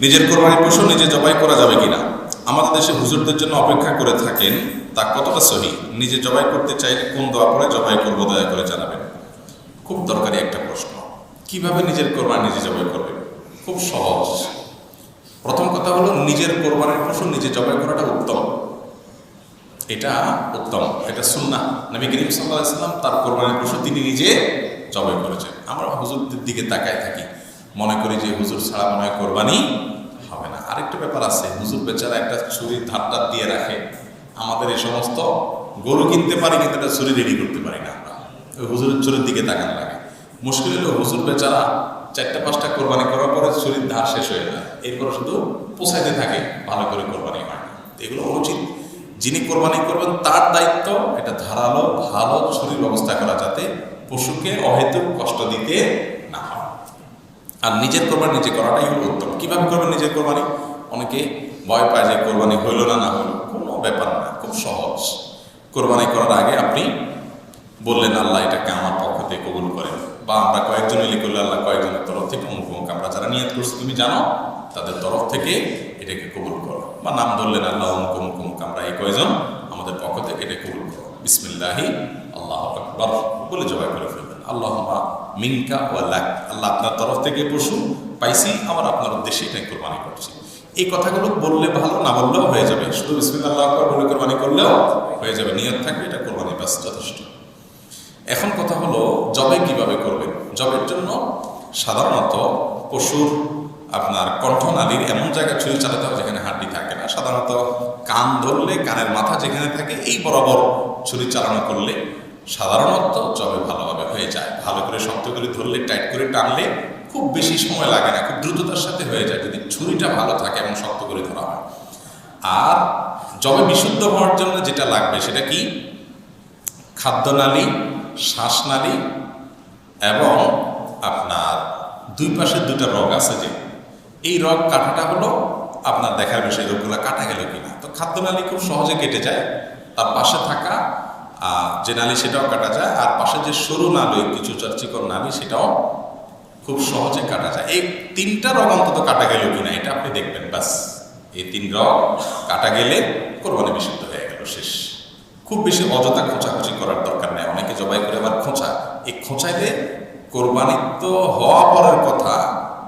নিজের কোরবানি পশু নিজে জবাই করা যাবে কিনা? আমাদের দেশে হুজুরদের জন্য অপেক্ষা করে থাকেন, তা কতটা সহি? নিজে জবাই করতে চাইলে কোন দোয়া পরে জবাই করব দয়া করে জানাবেন। খুব দরকারি একটা প্রশ্ন। কীভাবে নিজের কোরবানি নিজে জবাই করবেন? খুব সহজ। প্রথম কথা হলো, নিজের কোরবানির পশু নিজে জবাই করাটা উত্তম। এটা উত্তম। এটা সুন্না নবী করিম সাল্লাহ ইসলাম তার কোরবানির পশু তিনি নিজে জবাই করেছেন। আমরা হুজুরদের দিকে তাকায় থাকি। মনে করি যে হুজুর ছাড়া মনে হয় কোরবানি হবে না। আরেকটা ব্যাপার আছে, হুজুর বেচারা একটা ছুরির ধারটা দিয়ে রাখে। আমাদের এই সমস্ত গরু কিনতে পারি, কিন্তু একটা ছুরি রেডি করতে পারি না আমরা। ওই হুজুরের ছুরির দিকে তাকান লাগে। মুশকিল হলো হুজুর বেচারা চারটা পাঁচটা কোরবানি করার পরে ছুরির ধার শেষ হয়ে যায়। এরপর শুধু পোষাইতে থাকে, ভালো করে কোরবানি হয় না। এগুলো উচিত। যিনি কোরবানি করবেন, তার দায়িত্ব এটা ধারালো, ভালো ছুরির ব্যবস্থা করা যাতে পশুকে অহেতুক কষ্ট দিতে না হয়। আর নিজের কোরবানি নিজে করাটাই হলো উত্তম। কীভাবে করবেন নিজের কোরবানি? অনেকে ভয় পায় যে কোরবানি হইল না না হইল। কোনো ব্যাপার না, খুব সহজ। কোরবানি করার আগে আপনি বললেন, আল্লাহ এটাকে আমার পক্ষ থেকে কবুল করেন। বা আমরা কয়েকজন মিলে করলে আল্লাহ কয়েকজনের তরফ থেকে, অমুক অমুক আমরা যারা নিয়ত করছি, তুমি জানো, তাদের তরফ থেকে এটাকে কবুল করো। বা নাম ধরলেন, আল্লাহ অমুক অমুক অমুক আমরা এই কয়জন, আমাদের পক্ষ থেকে এটা কবুল করো। বিসমিল্লাহি, আল্লাহ আকবর। বলে জবাই করে ফেলবেন। আল্লাহ মিনকা ও লাক। আল্লাহ আপনার তরফ থেকে পশু পাইছি আমার আপনার উদ্দেশ্যে এটাই কোরবানি করছি। এই কথাগুলো বললে ভালো, না বললেও হয়ে যাবে। শুধু বিসমিল্লাহ বলে কোরবানি করলেও হয়ে যাবে। নিয়ত থাকবে, এটা কোরবানি, ব্যাস, যথেষ্ট। এখন কথা হলো, জবে কীভাবে করবেন? জবের জন্য সাধারণত পশুর আপনার কণ্ঠনালীর এমন জায়গায় ছুরি চালাতে হবে যেখানে হাড্ডি থাকে না। সাধারণত কান ধরলে, কানের মাথা যেখানে থাকে, এই বরাবর ছুরি চালানো করলে সাধারণত জবে ভালোভাবে হয়ে যায়। ভালো করে শক্ত করে ধরলে, টাইট করে টানলে খুব বেশি সময় লাগে না, খুব দ্রুততার সাথে হয়ে যায় যদি ছুরিটা ভালো থাকে এবং শক্ত করে ধরা হয়। আর জবে বিশুদ্ধ হওয়ার জন্য যেটা লাগবে সেটা কি? খাদ্যনালী, শ্বাসনালী এবং আপনার দুই পাশে দুটা রগ আছে যে, এই রগ কাটাটা হলো আপনার দেখার বিষয় রোগগুলো কাটা গেল কিনা। তো খাদ্যনালী খুব সহজে কেটে যায়, তার পাশে থাকা যে নালী সেটাও কাটা যায়। আর পাশে যে সরু নালী কিছু চিকন নালী সেটাও খুব সহজে কাটা যায়। এই তিনটা রগ অন্তত কাটা গেল কিনা, এটা আপনি দেখবেন। ব্যাস, এই তিন রগ কাটা গেলে কোরবানি বিশুদ্ধ হয়ে গেল, শেষ। খুব বেশি অযথা খোঁচাখুচি করার দরকার নেই। অনেকে জবাই করে আবার খোঁচা। এই খোঁচাইলে কোরবানি তো হওয়া পরের কথা,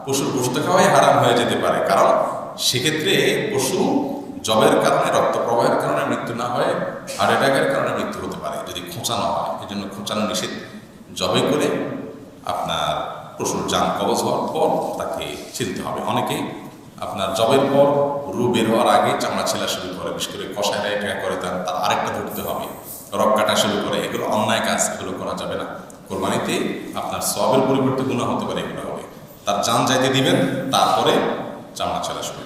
পশুর গোস্ত খাওয়াই হারাম হয়ে যেতে পারে। কারণ সেক্ষেত্রে পশু জবের কারণে রক্ত প্রবাহের কারণে মৃত্যু না হয় হার্ট অ্যাটাকের কারণে মৃত্যু হতে পারে, যদি খোঁচানো হয়। এই জন্য খোঁচানো নিষেধ জবে করে আপনার পশুর যান কবচ হওয়ার পর তাকে ছিলতে হবে। অনেকে আপনার জবের পর রু বের হওয়ার আগে চামড়া ছেলা শুরু করে, বিশেষ করে কষায়রা এটা করে তার তার আরেকটা ধরতে হবে। রক কাটা শুরু করে, এগুলো অন্যায় কাজ, এগুলো করা যাবে না। কোরবানিতে আপনার সবের পরিবর্তে গুণা হতে পারে, এগুলো হবে। তার যান যাইতে দিবেন, তারপরে চামড়া ছেলা শুরু।